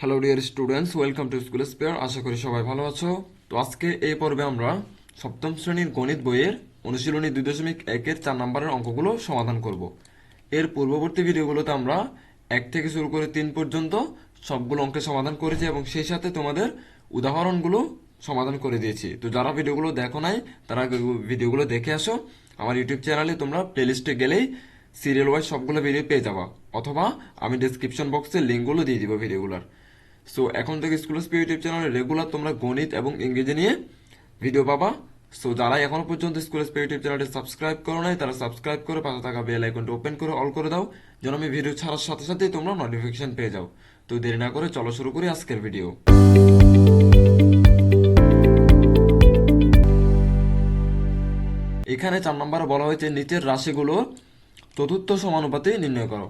Hello dear students welcome to school spare আশা করি সবাই ভালো আছো। তো আজকে এই পর্বে আমরা সপ্তম শ্রেণির গণিত বইয়ের অনুশীলনী দুই দশমিক একের চার নম্বরের অঙ্কগুলো সমাধান করব। এর পূর্ববর্তী ভিডিওগুলোতে আমরা এক থেকে শুরু করে তিন পর্যন্ত সবগুলো অঙ্কের সমাধান করেছি এবং সেই সাথে তোমাদের উদাহরণগুলো সমাধান করে দিয়েছি। তো যারা ভিডিওগুলো দেখো নাই, তারা ভিডিওগুলো দেখে আসো। আমার ইউটিউব চ্যানেলে তোমরা প্লেলিস্টে গেলেই সিরিয়াল ওয়াইজ সবগুলো ভিডিও পেয়ে যাবা। অথবা আমি ডেসক্রিপশন বক্সে লিঙ্কগুলো দিয়ে দিব ভিডিওগুলোর। সো এখন থেকে স্কুল স্পি ইউটিউব চ্যানেলে রেগুলার তোমরা গণিত এবং ইংরেজি নিয়ে ভিডিও পাবা। সো যারা এখনও পর্যন্ত স্কুল স্পি ইউটিউব চ্যানেলটি সাবস্ক্রাইব করো নাই, তারা সাবস্ক্রাইব করে, পাশে থাকা বেল আইকনটি ওপেন করে অল করে দাও, যেন আমি ভিডিও ছাড়ার সাথে সাথেই তোমরা নোটিফিকেশন পেয়ে যাও। তো দেরি না করে চলো শুরু করি আজকের ভিডিও এখানে চার নম্বরে বলা হয়েছে, নিচের রাশিগুলোর চতুর্থ সমানুপাতি নির্ণয় করো।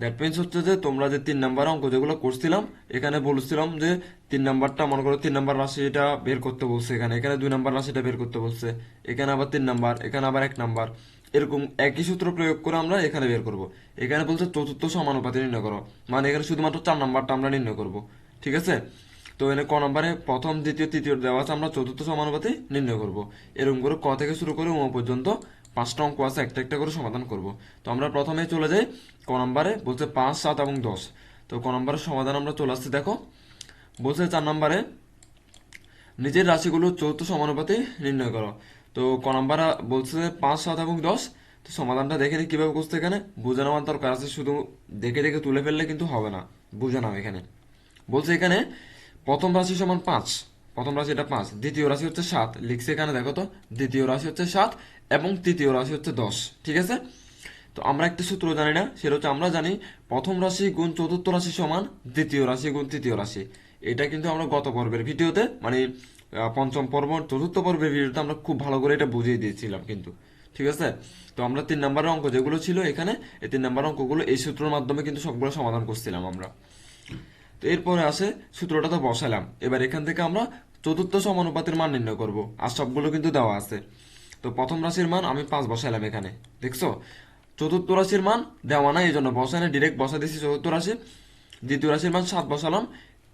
দ্যাট মিনস হচ্ছে যে তোমরা যে তিন নাম্বার অঙ্ক যেগুলো করছিলাম, এখানে বলছিলাম যে তিন নাম্বারটা মনে করো তিন নাম্বার রাশি রাশিটা বের করতে বলছে এখানে। এখানে দুই নাম্বার রাশিটা বের করতে বলছে। এখানে আবার তিন নাম্বার, এখানে আবার এক নাম্বার। এরকম একই সূত্র প্রয়োগ করে আমরা এখানে বের করব। এখানে বলছে চতুর্থ সমানুপাতি নির্ণয় করো। মানে এখানে শুধুমাত্র চার নাম্বারটা আমরা নির্ণয় করব। ঠিক আছে? তো এখানে ক নম্বরে প্রথম, দ্বিতীয়, তৃতীয় দেওয়া আছে, আমরা চতুর্থ সমানুপাতি নির্ণয় করব। এরকম করে ক থেকে শুরু করে ও পর্যন্ত পাঁচটা অঙ্ক আছে, একটা একটা করে সমাধান করব। তো আমরা প্রথমে চলে যাই ক নম্বরে, বলছে পাঁচ, সাত এবং দশ। তো ক নম্বরের সমাধান আমরা চলে আসছি, দেখো। বলছে চার নম্বরে, নিজের রাশিগুলো চৌথ সমানুপাতে নির্ণয় করো। তো ক নম্বর বলছে পাঁচ, সাত এবং দশ। তো সমাধানটা দেখে নিই কীভাবে করছে এখানে। বুঝে নেওয়ার দরকার আছে, শুধু দেখে দেখে তুলে ফেললে কিন্তু হবে না। বুঝে নাও এখানে। বলছে এখানে প্রথম রাশি সমান পাঁচ। প্রথম রাশি এটা পাঁচ। দ্বিতীয় রাশি হচ্ছে সাত। লিখছে এখানে, দেখো তো। দ্বিতীয় রাশি হচ্ছে সাত এবং তৃতীয় রাশি হচ্ছে দশ, ঠিক আছে? তো আমরা একটা সূত্র জানি না, সেটা হচ্ছে আমরা জানি প্রথম রাশি গুণ চতুর্থ রাশি সমান দ্বিতীয় রাশি গুণ তৃতীয় রাশি। এটা কিন্তু আমরা গত পর্বের ভিডিওতে মানে পঞ্চম পর্ব, চতুর্থ পর্বের ভিডিওতে আমরা খুব ভালো করে এটা বুঝিয়ে দিয়েছিলাম কিন্তু, ঠিক আছে? তো আমরা তিন নম্বরের অঙ্ক যেগুলো ছিল এখানে, এই তিন নম্বরের অঙ্কগুলো এই সূত্রের মাধ্যমে কিন্তু সবগুলো সমাধান করছিলাম আমরা। তো এরপরে আসে সূত্রটা তো বসালাম। এবার এখান থেকে আমরা চতুর্থ সমানুপাতের মান নির্ণয় করব, আর সবগুলো কিন্তু দেওয়া আছে। তো প্রথম রাশির মান আমি পাঁচ বসাইলাম এখানে, দেখছ? চতুর্থ রাশির মান দেওয়া নাই এই জন্য বসাই না ডিরেক্ট বসা দিয়েছি চতুর্থ রাশি। দ্বিতীয় রাশির মান সাত বসালাম,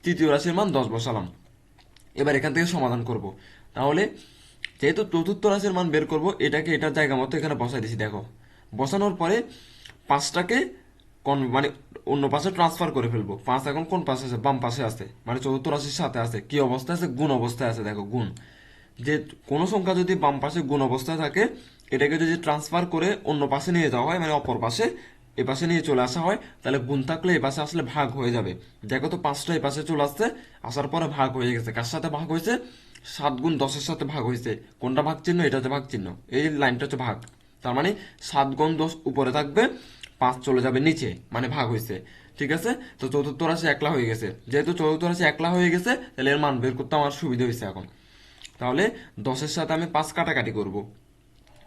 তৃতীয় রাশির মান দশ বসালাম। এবার এখান থেকে সমাধান করব। তাহলে যেহেতু চতুর্থ রাশির মান বের করব, এটাকে এটার জায়গা মতো এখানে বসাই দিছি, দেখো। বসানোর পরে পাঁচটাকে কোন মানে অন্য পাশে ট্রান্সফার করে ফেলব। পাঁচ এখন কোন পাশে আছে? বাম পাশে আছে। মানে চতুর্থ রাশির সাথে আছে। কি অবস্থায় আছে? গুণ অবস্থায় আছে, দেখো, গুণ। যে কোনো সংখ্যা যদি বাম পাশে গুণ অবস্থায় থাকে, এটাকে যদি ট্রান্সফার করে অন্য পাশে নিয়ে যাওয়া হয় মানে অপর পাশে, এ পাশে নিয়ে চলে আসা হয়, তাহলে গুণ থাকলে এ পাশে আসলে ভাগ হয়ে যাবে। দেখো তো পাঁচটা এ পাশে চলে আসছে, আসার পরে ভাগ হয়ে গেছে। কার সাথে ভাগ হয়েছে? সাত গুণ দশের সাথে ভাগ হয়েছে। কোনটা ভাগ চিহ্ন? এটা হচ্ছে ভাগ চিহ্ন। এই লাইনটা হচ্ছে ভাগ। তার মানে সাত গুণ দশ উপরে থাকবে, পাঁচ চলে যাবে নিচে মানে ভাগ হয়েছে। ঠিক আছে? তো চতুর্থ রাশি একলা হয়ে গেছে। যেহেতু চতুর্থ রাশি একলা হয়ে গেছে, তাহলে এর মান বের করতে আমার সুবিধা হয়েছে এখন। তাহলে দশের সাথে আমি পাঁচ কাটাকাটি করব।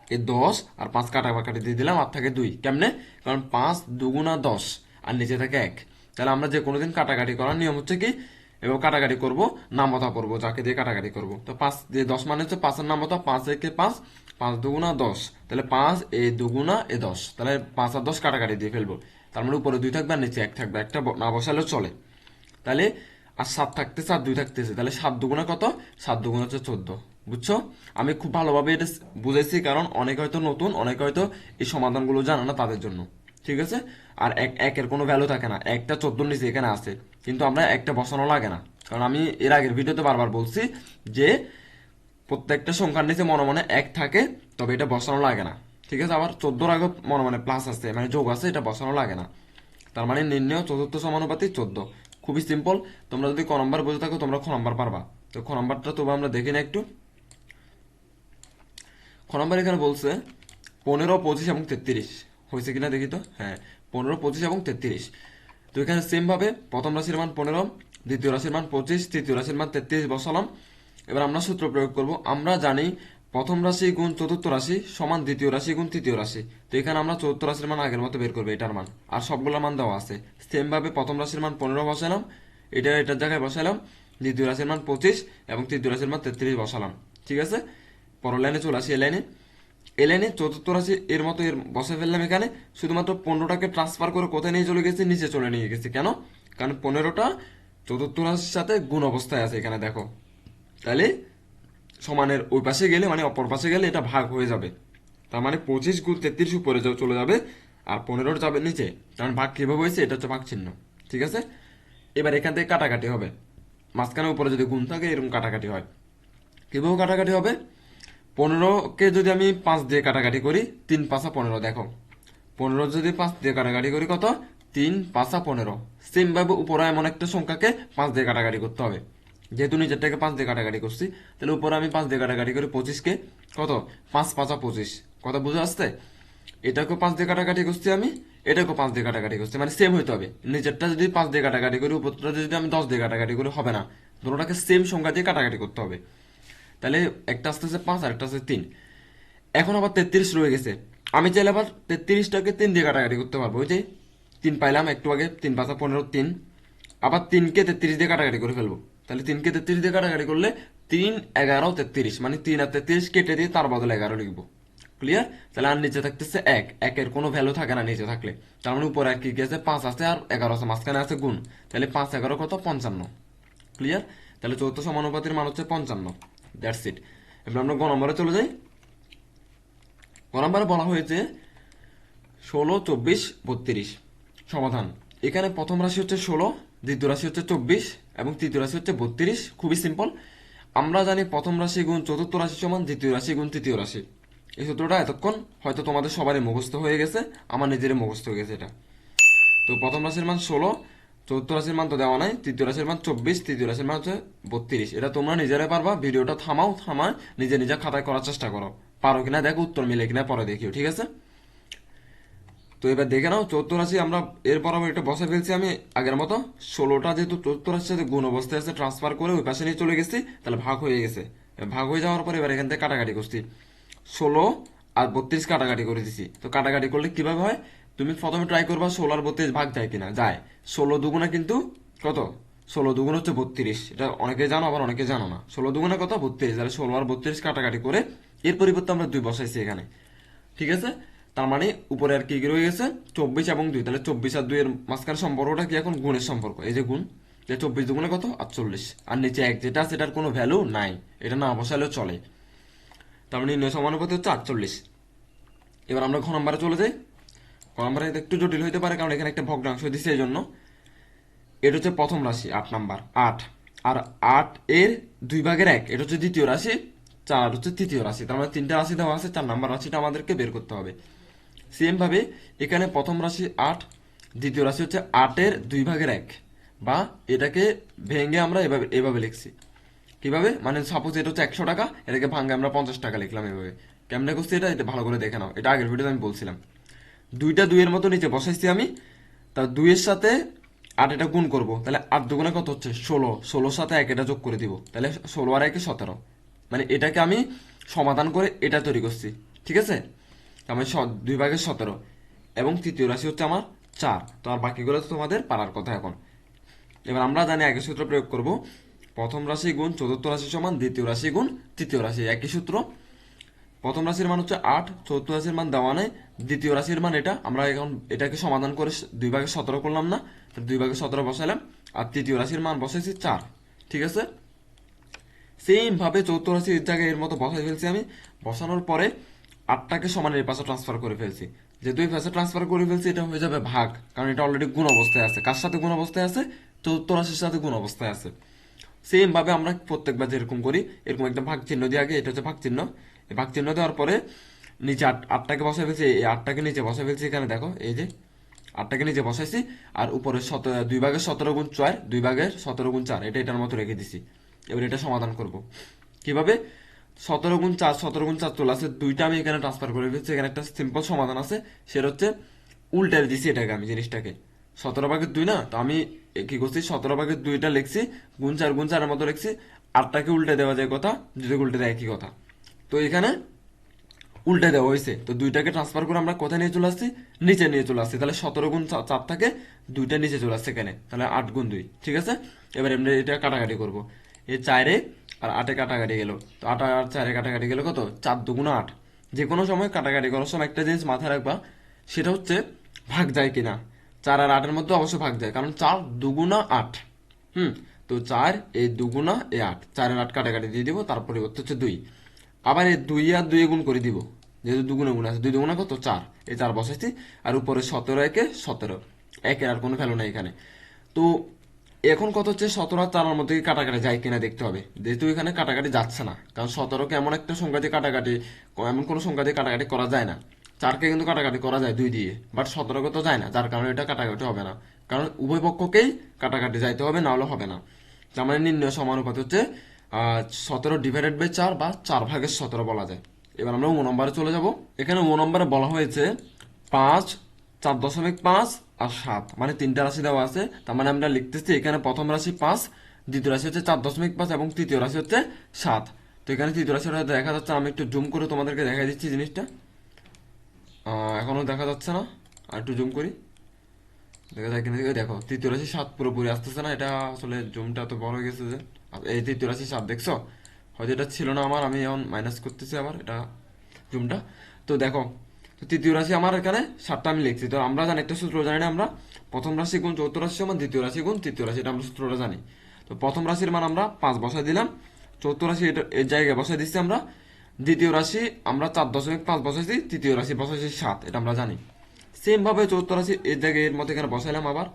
এই দশ আর পাঁচ কাটাকাটি দিয়ে দিলাম, আর থাকে দুই। কেমনে? কারণ পাঁচ দুগুণা দশ আর নিচে থাকে এক। তাহলে আমরা যে কোনোদিন কাটাকাটি করার নিয়ম হচ্ছে কি? এবার কাটাকাটি করব, নামতা করব যাকে দিয়ে কাটাকাটি করব। তো পাঁচ দিয়ে দশ মানে হচ্ছে পাঁচের নামতা, পাঁচ একে পাঁচ পাঁচ দুগুণা দশ। তাহলে পাঁচ এ দুগুণা এ দশ। তাহলে পাঁচ আর দশ কাটাকাটি দিয়ে ফেলব। তার মানে উপরে দুই থাকবে আর নিচে এক থাকবে। একটা না বসালেও চলে। তাহলে আর সাত থাকতেছে আর দুই থাকতেছে। তাহলে সাত দুগুণা কত? সাত দুগুণা হচ্ছে চোদ্দ। বুঝছ? আমি খুব ভালোভাবে এটা বুঝেছি কারণ অনেকে হয়তো নতুন, অনেকে হয়তো এই সমাধানগুলো জানে না তাদের জন্য। ঠিক আছে? আর এক, একের কোনো ভ্যালু থাকে না। একটা চোদ্দ নিচে এখানে আছে। কিন্তু আমরা একটা বসানো লাগে না। কারণ আমি এর আগের ভিডিওতে বারবার বলছি যে প্রত্যেকটা সংখ্যার নিচে মনে মনে এক থাকে, তবে এটা বসানো লাগে না। ঠিক আছে? আবার চোদ্দোর আগে মনে মনে প্লাস আছে মানে যোগ আছে, এটা বসানো লাগে না। তার মানে নির্ণয় চতুর্থ সমানুপাতি চোদ্দ। খুবই সিম্পল তোমরা যদি ক নম্বর বুঝে থাকো, তোমরা খ নম্বর পারবা। তো খ নম্বরটা তবু আমরা দেখি না একটু। খ নম্বর এখানে বলছে, পনেরো, পঁচিশ এবং তেত্রিশ। হয়েছে কিনা দেখি তো? হ্যাঁ পনেরো, পঁচিশ এবং তেত্রিশ। তো এখানে সেম ভাবে প্রথম রাশির মান পনেরো, দ্বিতীয় রাশির মান পঁচিশ, তৃতীয় রাশির মান তেত্রিশ বসালাম। এবার আমরা সূত্র প্রয়োগ করব। আমরা জানি প্রথম রাশি গুণ চতুর্থ রাশি সমান দ্বিতীয় রাশি গুণ তৃতীয় রাশি। তো এখানে আমরা চতুর্থ রাশির মান আগের মতো বের করব, এটার মান। আর সবগুলো মান দেওয়া আছে। সেম ভাবে প্রথম রাশির মান পনেরো বসালাম, এটা এটার জায়গায় বসালাম, দ্বিতীয় রাশির মান পঁচিশ এবং তৃতীয় রাশির মান তেত্রিশ বসালাম। ঠিক আছে? পরের লাইনে চলে আসি, এ লাইনে। এ লাইনে চতুর্থ রাশি এর মতো এর বসে ফেললাম এখানে, শুধুমাত্র পনেরোটাকে ট্রান্সফার করে কোথায় নিয়ে চলে গেছে? নিচে চলে নিয়ে গেছে। কেন? কারণ পনেরোটা চতুর্থ রাশির সাথে গুণ অবস্থায় আছে এখানে, দেখো। তাহলে সমানের ওই পাশে গেলে মানে অপর পাশে গেলে এটা ভাগ হয়ে যাবে। তার মানে পঁচিশ গুণ তেত্রিশ উপরে যাও চলে যাবে, আর পনেরো যাবে নিচে। কারণ ভাগ কীভাবে হয়েছে, এটা হচ্ছে ভাগ চিহ্ন ঠিক আছে? এবার এখান থেকে কাটাকাটি হবে। মাঝখানে উপরে যদি গুণ থাকে, এরকম কাটাকাটি হয়। কীভাবে কাটাকাটি হবে? পনেরোকে যদি আমি পাঁচ দিয়ে কাটাকাটি করি, তিন পাঁচা পনেরো, দেখো। পনেরো যদি পাঁচ দিয়ে কাটাকাটি করি কত? তিন পাঁচা পনেরো। সেম ভাবে উপরে এমন একটা সংখ্যাকে পাঁচ দিয়ে কাটাকাটি করতে হবে। যেহেতু নিজেরটাকে পাঁচ দিয়ে কাটাকাটি করছি, তাহলে উপরে আমি পাঁচ দিয়ে কাটাকাটি করি পঁচিশকে। কত? পাঁচ, পাঁচা পঁচিশ। কথা বুঝে আসতে এটাকে পাঁচ দিয়ে কাটাকাটি করছি আমি এটাকে পাঁচ দিয়ে কাটাকাটি করছি। মানে সেম হইতে হবে। নিজেরটা যদি পাঁচ দিয়ে কাটাকাটি করি, উপরটা যদি আমি দশ দিয়ে কাটাকাটি করি, হবে না। দুটোটাকে সেম সংখ্যা দিয়ে কাটাকাটি করতে হবে। তাহলে একটা আসতে আসতেছে পাঁচ আর একটা আসছে তিন। এখন আবার তেত্রিশ রয়ে গেছে। আমি চাইলে আবার তেত্রিশটাকে তিন দিয়ে কাটাকাটি করতে পারব। ওই যে তিন পাইলাম, একটু আগে তিন পাঁচা পনেরো, তিন। আবার তিনকে তেত্রিশ দিয়ে কাটাকাটি করে ফেলব। তাহলে তিনকে তেত্রিশ দিয়ে কাটাকাটি করলে তিন, এগারো, তেত্রিশ। মানে তিন আর তেত্রিশ কেটে দিয়ে তার বদলে এগারো লিখব। ক্লিয়ার তাহলে আর নিচে থাকতেছে এক। একের কোনো ভ্যালু থাকে না নিচে থাকলে। তার মানে উপরে এক কি আছে পাঁচ আছে আর এগারো আছে। মাঝখানে আছে গুণ। তাহলে পাঁচ, এগারো কত? পঞ্চান্ন। ক্লিয়ার তাহলে চৌদ্দ সমানুপাতির মান হচ্ছে পঞ্চান্ন। দ্যাটস ইট এবার আমরা গ নম্বরে চলে যাই। গ নম্বরে বলা হয়েছে ষোলো, চব্বিশ, বত্রিশ। সমাধান। এখানে প্রথম রাশি হচ্ছে ষোলো দ্বিতীয় রাশি হচ্ছে চব্বিশ এবং তৃতীয় রাশি হচ্ছে বত্রিশ। খুবই সিম্পল আমরা জানি প্রথম রাশি গুণ চতুর্থ রাশি সমান, দ্বিতীয় রাশি গুণ তৃতীয় রাশি। এই সূত্রটা এতক্ষণ হয়তো তোমাদের সবারই মুখস্থ হয়ে গেছে, আমার নিজেরই মুখস্থ হয়ে গেছে এটা। তো প্রথম রাশির মান ষোলো, চতুর্থ রাশির মান তো দেওয়া নাই, তৃতীয় রাশির মান চব্বিশ, তৃতীয় রাশির মান হচ্ছে বত্রিশ। এটা তোমরা নিজেরাই পারবা, ভিডিওটা থামাও, থামায় নিজে নিজে খাতায় করার চেষ্টা করো। পারো কিনা, দেখো, উত্তর মিলে কিনা, পরে দেখিও, ঠিক আছে? তো এবার দেখে নাও চতুর্থ রাশি আমরা এর বরাবর এটা বসে ফেলছি আমি আগের মতো। ষোলোটা যেহেতু চতুর্থ রাশির সাথে গুণ অবস্থায় আছে ট্রান্সফার করে ওই পাশে নিয়ে চলে গেছি, তাহলে ভাগ হয়ে গেছে। ভাগ হয়ে যাওয়ার পর এবার এখান থেকে কাটাকাটি করছি। ষোলো আর বত্রিশ কাটাকাটি করে দিছি। তো কাটাকাটি করলে কীভাবে হয়? তুমি প্রথমে ট্রাই করবা ষোলো আর বত্রিশ ভাগ যায় কিনা। যায়। ষোলো দুগুণা কিন্তু কত? ষোলো দুগুণ হচ্ছে বত্রিশ। এটা অনেকে জানো, আবার অনেকে জানো না। ষোলো দুগুণা কত? বত্রিশ। তাহলে ষোলো আর বত্রিশ কাটাকাটি করে এর পরিবর্তে আমরা দুই বসাইছি এখানে। ঠিক আছে? তার মানে উপরে আর কি রয়ে গেছে? চব্বিশ এবং দুই। তাহলে চব্বিশ আর দুই এর মাঝখানে সম্পর্কটা কি এখন? গুণের সম্পর্ক। এই যে গুণ, যে চব্বিশ দুগুণে কত? আটচল্লিশ। আর নিচে এক যেটা আছে, এটার কোনো ভ্যালু নাই। এটা না বসালেও চলে। তার মানে নির্ণয় সমানুপাতি হচ্ছে আটচল্লিশ। এবার আমরা ঘ নম্বরে চলে যাই। ঘ নম্বরে একটু জটিল হইতে পারে, কারণ এখানে একটা ভগ্নাংশ দিছে এই জন্য। এটা হচ্ছে প্রথম রাশি, আট নাম্বার। আট। আর আট এর দুই ভাগের এক, এটা হচ্ছে দ্বিতীয় রাশি। চার হচ্ছে তৃতীয় রাশি। তার মানে তিনটা রাশি দেওয়া আছে, চার নাম্বার রাশিটা আমাদেরকে বের করতে হবে। সেম ভাবে এখানে প্রথম রাশি আট, দ্বিতীয় রাশি হচ্ছে আটের দুই ভাগের এক। বা এটাকে ভেঙে আমরা এভাবে এভাবে লিখছি। কীভাবে? মানে সাপোজ এটা হচ্ছে একশো টাকা, এটাকে ভাঙে আমরা পঞ্চাশ টাকা লিখলাম এভাবে। কেমনে করছি এটা? এটা ভালো করে দেখে নাও। এটা আগের ভিডিওতে আমি বলছিলাম। দুইটা দুইয়ের মতো নিচে বসাইছি আমি। তা দুইয়ের সাথে আট এটা গুণ করব। তাহলে আট দুগুণে কত হচ্ছে? ষোলো। ষোলোর সাথে এক এটা যোগ করে দিব। তাহলে ষোলো আর একে সতেরো। মানে এটাকে আমি সমাধান করে এটা তৈরি করছি। ঠিক আছে? তার মানে দুই ভাগের সতেরো। এবং তৃতীয় রাশি হচ্ছে আমার চার। তো আর বাকিগুলো তো তোমাদের পারার কথা এখন। এবার আমরা জানি একই সূত্র প্রয়োগ করব। প্রথম রাশি গুণ চতুর্থ রাশি সমান দ্বিতীয় রাশি গুণ তৃতীয় রাশি, একই সূত্র। প্রথম রাশির মান হচ্ছে আট, চতুর্থ রাশির মান দেওয়া নেই। দ্বিতীয় রাশির মান এটা। আমরা এখন এটাকে সমাধান করে দুই ভাগে সতেরো করলাম না। দুই ভাগে সতেরো বসাইলাম। আর তৃতীয় রাশির মান বসাইছি চার। ঠিক আছে? সেম ভাবে চৌদ্দ রাশির জায়গায় এর মতো বসাই ফেলছি আমি। বসানোর পরে আটটাকে সমানের পাশে ট্রান্সফার করে ফেলছি। যে দুই পাশে ট্রান্সফার করে ফেলছি, এটা হয়ে যাবে ভাগ, কারণ এটা অলরেডি গুণ অবস্থায় আছে। কার সাথে গুণ অবস্থায় আছে? চৌদ্দ রাশির সাথে গুণ অবস্থায় আছে। সেম ভাবে আমরা প্রত্যেকবার যেরকম করি, এরকম একটা ভাগ চিহ্ন দিয়ে আগে, এটা হচ্ছে ভাগ চিহ্ন। এই ভাগ চিহ্ন দেওয়ার পরে নিচে আট, আটটাকে বসাই ফেলছি, এই আটটাকে নিচে বসাই ফেলছি এখানে, দেখো, এই যে আটটাকে নিচে বসাইছি, আর উপরে শত দুই ভাগের সতেরো গুণ চার, দুই ভাগের সতেরো গুণ চার, এটা এটার মতো রেখে দিছি। এবার এটা সমাধান করব। কীভাবে? সতেরো গুণ চার, সতেরো গুণ চার চলে আসে দুইটা আমি এখানে ট্রান্সফার করে ফেলছি। এখানে একটা সিম্পল সমাধান আছে। সেটা হচ্ছে উল্টে দিছি এটাকে আমি জিনিসটাকে। সতেরো ভাগের দুই না? তো আমি কি করছি? সতেরো ভাগের দুইটা লিখছি, গুণ চার, গুণ চারের মতো লিখছি। আটটাকে উল্টে দেওয়া যায় কথা, যদি উল্টে দেয় একই কথা। তো এখানে উল্টে দেওয়া হয়েছে। তো দুইটাকে ট্রান্সফার করে আমরা কোথায় নিয়ে চলে আসছি? নিচে নিয়ে চলে আসছি। তাহলে সতেরো গুণ চা- চার থাকে, দুইটা নিচে চলে আসছে এখানে। তাহলে আট গুণ দুই, ঠিক আছে? এবার এমনি এটা কাটাকাটি করব। এই চারে আর আটে কাটাকাটি গেল। তো আট আর চারে কাটাকাটি গেল কত? চার দুগুণ আট। যে কোনো সময় কাটাকাটি করার সময় একটা জিনিস মাথায় রাখবা, সেটা হচ্ছে ভাগ যায় কিনা। চার আর আটের মধ্যে অবশ্যই ভাগ যায়, কারণ চার দুগুণা আট। হুম? তো চার এই দুগুণা, এ আট। চারের আট কাটাকাটি দিয়ে দিব, তার পরিবর্তে হচ্ছে দুই। আবার এই দুই আর দুই গুণ করে দিব, যেহেতু দুগুণে গুণ আছে। দুই দুগুণা কত? চার। এই চার বসাইছি, আর উপরে সতেরো একে সতেরো। একের আর কোনো ভ্যালু নেই এখানে। তো এখন কত হচ্ছে সতেরো আর চারের মধ্যে কাটাকাটি যায় কিনা দেখতে হবে। যেহেতু এখানে কাটাকাটি যাচ্ছে না। কারণ সতেরোকে এমন একটা সংখ্যা দিয়ে কাটাকাটি, এমন কোনো সংখ্যা দিয়ে কাটাকাটি করা যায় না। চারকে কিন্তু কাটাকাটি করা যায় দুই দিয়ে। বাট সতেরোকে তো যায় না। যার কারণে এটা কাটাকাটি হবে না। কারণ উভয় পক্ষকেই কাটাকাটি যাইতে হবে না হলে হবে না। তার মানে নির্ণয় সমানুপাত হচ্ছে সতেরো ডিভাইডেড বাই চার বা চার ভাগের সতেরো বলা যায়। এবার আমরা ও নম্বরে চলে যাব। এখানে ও নম্বরে বলা হয়েছে পাঁচ চার দশমিক পাঁচ আর সাত মানে তিনটা রাশি দেওয়া আছে। তার মানে আমরা লিখতেছি এখানে প্রথম রাশি পাঁচ দ্বিতীয় রাশি হচ্ছে চার দশমিক পাঁচ এবং তৃতীয় রাশি হচ্ছে সাত। তো এখানে তৃতীয় রাশিটা দেখা যাচ্ছে আমি একটু জুম করে তোমাদেরকে দেখাই দিচ্ছি জিনিসটা। আহ, এখনও দেখা যাচ্ছে না আর একটু জুম করি। দেখা যায় কিনা দেখো, দেখো তৃতীয় রাশি সাত পুরোপুরি আসতেছে না এটা আসলে জুমটা এত বড় হয়ে গেছে যে। এই তৃতীয় রাশি সাত দেখছ? হয়তো এটা ছিল না আমার আমি এখন মাইনাস করতেছি আবার এটা জুমটা। তো দেখো তো তৃতীয় রাশি আমার এখানে সাতটা আমি লিখছি। তো আমরা জানি, একটা সূত্র জানি না আমরা? প্রথম রাশি গুণ চতুর্থ রাশি সমান দ্বিতীয় রাশি গুণ তৃতীয় রাশি, এটা আমরা সূত্রটা জানি। তো প্রথম রাশির মান আমরা পাঁচ বসাই দিলাম। চতুর্থ রাশি এটা এর জায়গায় বসাই দিচ্ছি আমরা। দ্বিতীয় রাশি আমরা চার দশমিক পাঁচ বসাইছি, তৃতীয় রাশি বসাইছি সাত, এটা আমরা জানি। সেম ভাবে চতুর্থ রাশি এর জায়গায় এর মধ্যে এখানে বসাইলাম আবার।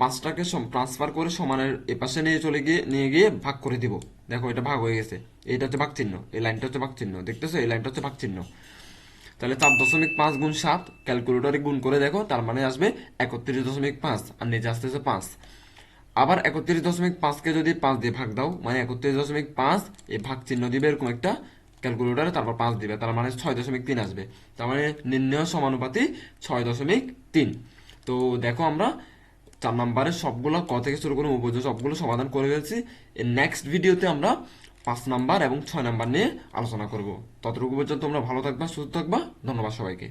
পাঁচটাকে ট্রান্সফার করে সমানের এপাশে নিয়ে চলে গিয়ে, নিয়ে গিয়ে ভাগ করে দিব। দেখো এটা ভাগ হয়ে গেছে। এটা হচ্ছে ভাগ চিহ্ন এই লাইনটা হচ্ছে ভাগ চিহ্ন দেখতেছো? এই লাইনটা হচ্ছে ভাগ চিহ্ন তাহলে চার দশমিক পাঁচ গুণ সাত ক্যালকুলেটরে গুণ করে দেখো, তার মানে আসবে একত্রিশ দশমিক পাঁচ, আর নিচে আসতেছে পাঁচ। আবার একত্রিশ দশমিক পাঁচকে যদি পাঁচ দিয়ে ভাগ দাও মানে একত্রিশ দশমিক পাঁচ, এই ভাগ চিহ্ন দিবে এরকম একটা ক্যালকুলেটরে তারপর পাঁচ দিবে, তার মানে ছয় দশমিক তিন আসবে। তার মানে নির্ণয় সমানুপাতি ছয় দশমিক তিন। তো দেখো আমরা চার নম্বরের সবগুলো ক থেকে শুরু করে উপযোগ সবগুলো সমাধান করে ফেলছি। নেক্সট ভিডিওতে আমরা পাঁচ নাম্বার এবং ছয় নাম্বার নিয়ে আলোচনা করব। ততটুকু পর্যন্ত তোমরা ভালো থাকবা, সুস্থ থাকবা। ধন্যবাদ সবাইকে।